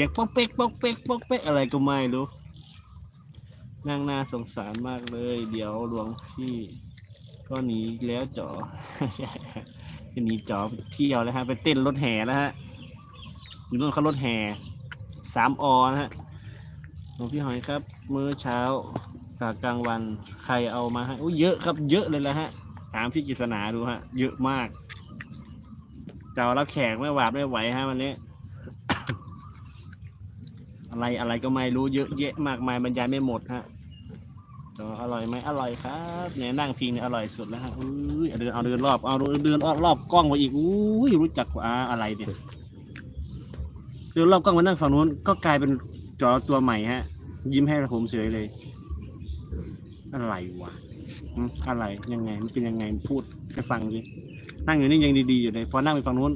สียงป๊อกเป๊กป๊อกเป๊กป๊อกเป๊กอะไรก็ไม่รู้นางนาสงสารมากเลย เดี๋ยวหลวงพี่ก็หนีแล้วจ๋อจะหนีจ๋อไปเที่ยวแล้วฮะ ไปเต้นรถแห่แล้วฮะอยู่นู่นเขารถแห่สามอนะฮะหลวงพี่หอยครับ มื้อเช้ากับกลางวันใครเอามาให้อุ้ยเยอะครับ เยอะเลยแหละฮะถามพี่กฤษณาดูฮะ เยอะมากเจ้ารับแขกไม่หวาดไม่ไหวฮะวันนี้ อะไรอะไรก็ไม่รู้เยอะแยะมากมายบรรยายไม่หมดฮะจออร่อยไหมอร่อยครับเนี่ยนั่งพิงเนี่ยอร่อยสุดแล้วฮะอุ้ยเอเดินเอาเดินรอบเอาเดินรอบรอบกล้องมาอีกอุ้ยรู้จักอ่าอะไรเนี่ยเดินรอบกล้องมานั่งฝั่งนู้นก็กลายเป็นจอตัวใหม่ฮะ ยิ้มให้ผมเฉยเลย อะไรวะอืมอะไรยังไงมันเป็นยังไงพูดให้ฟังดินั่งอยู่นี่ยังดีๆอยู่เลยพอนั่งไปฝั่งนู้น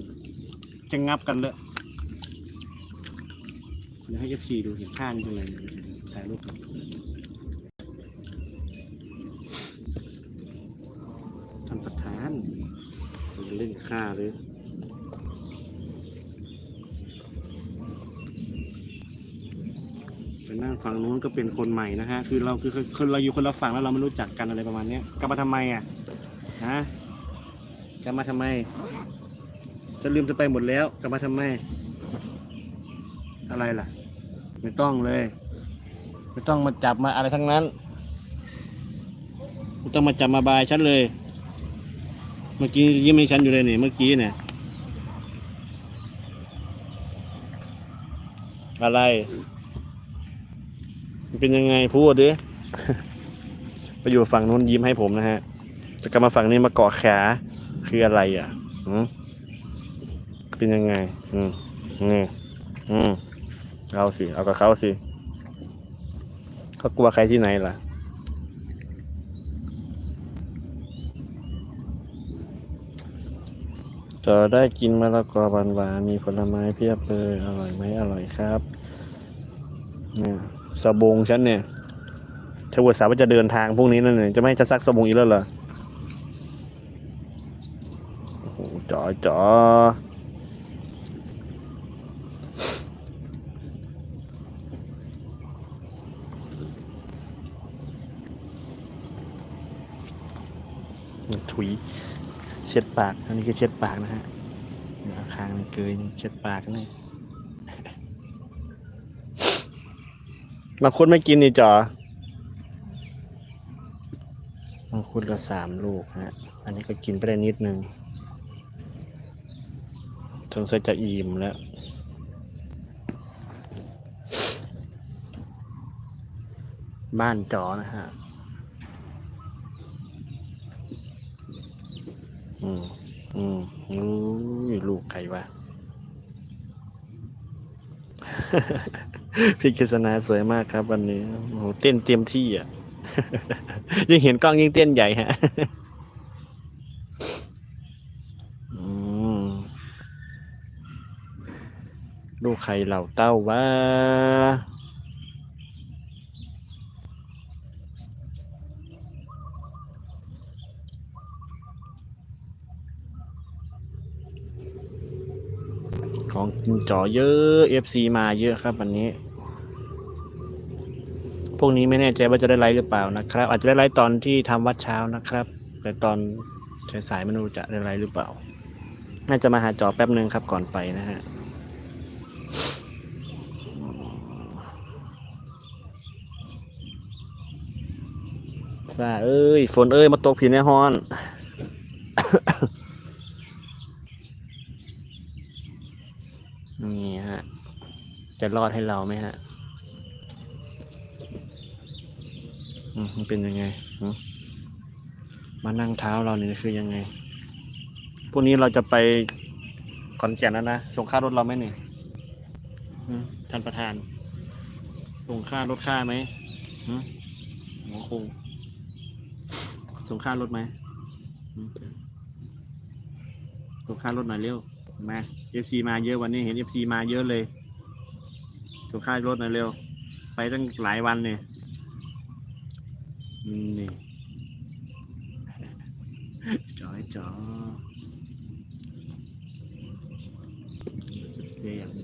จะงับกันเลย เดี๋ยวให้เอฟซีดูเห็นข้านจังเลยถ่ายรูปท่านประธานเล่นข้าเลยไปนั่งฝั่งนู้นก็เป็นคนใหม่นะฮะ คือเราคือคือเราอยู่คนละฝั่งแล้วเราไม่รู้จักกันอะไรประมาณนี้กลับมาทำไมอะฮะกลับมาทำไม จะลืมจะไปหมดแล้วกลับมาทำไม อะไรล่ะ ไม่ต้องเลย ไม่ต้องมาจับมาอะไรทั้งนั้นไม่ต้องมาจับมาบายฉันเลย เมื่อกี้ยิ้มให้ฉันอยู่เลยนี่เมื่อกี้เนี่ยอะไรมันเป็นยังไงพูดดิไปอยู่ฝั่งนู้นยิ้มให้ผมนะฮะจะกลับมาฝั่งนี้มาเกาะขาคืออะไรอะอืมเป็นยังไง อืมอืมอืม เอาสิ เอากับเขาสิเขากลัวใครที่ไหนล่ะ จะได้กินมะละกอหวานหวานๆมีผลไม้เพียบเลย อร่อยไหมอร่อยครับ เนี่ยสบงฉันเนี่ยถ้าวันเสาว่าจะเดินทางพรุ่งนี้นั่นเนี่ยจะไม่ให้ฉันซักสบงอีกแล้วเหรอโอ้โหจ๋อจ๋อ ถุยเช็ดปาก อันนี้คือเช็ดปากนะฮะเดี๋ยวเอาคางมันเกยนี่เช็ดปากนี่บางคนไม่กินนี่จอบางคนละสามลูกฮะ อันนี้ก็กินไปได้นิดนึงสงสัยจะอิ่มแล้วบ้านจอนะฮะ อืม อืมอู้ลูกใครวะ พี่กฤษณาสวยมากครับวันนี้โอ้โหเต้นเต็มที่อะ ยิ่งเห็นกล้องยิ่งเต้นใหญ่ฮะลูกใครเหล่าเต้าวะ ของกินจ่อเยอะ FC มาเยอะครับวันนี้ พวกนี้ไม่แน่ใจว่าจะได้ไลฟ์หรือเปล่านะครับ อาจจะได้ไลฟ์ตอนที่ทำวัดเช้านะครับ แต่ตอนสายๆไม่รู้จะได้ไลฟ์หรือเปล่า น่าจะมาหาจอแป๊บหนึ่งครับก่อนไปนะฮะฟ้าเอ้ย ฝนเอ้ย มาตกผีในห้อน นี่ฮะ จะรอดให้เราไหมฮะอืมมันเป็นยังไงมานั่งเท้าเราเนี่ยคือยังไง พวกนี้เราจะไปขอนแก่นแล้วนะ ส่งค่ารถเราไหมเนี่ยท่านประธาน ส่งค่ารถค่าไหมหมอคงส่งค่ารถไหมส่งค่ารถหน่อยเร็ว มา FC มาเยอะวันนี้เห็น FC มาเยอะเลยส่งค่ารถหน่อยเร็ว ไปตั้งหลายวันเนี่ยนี่จอยจอเสียอย่าง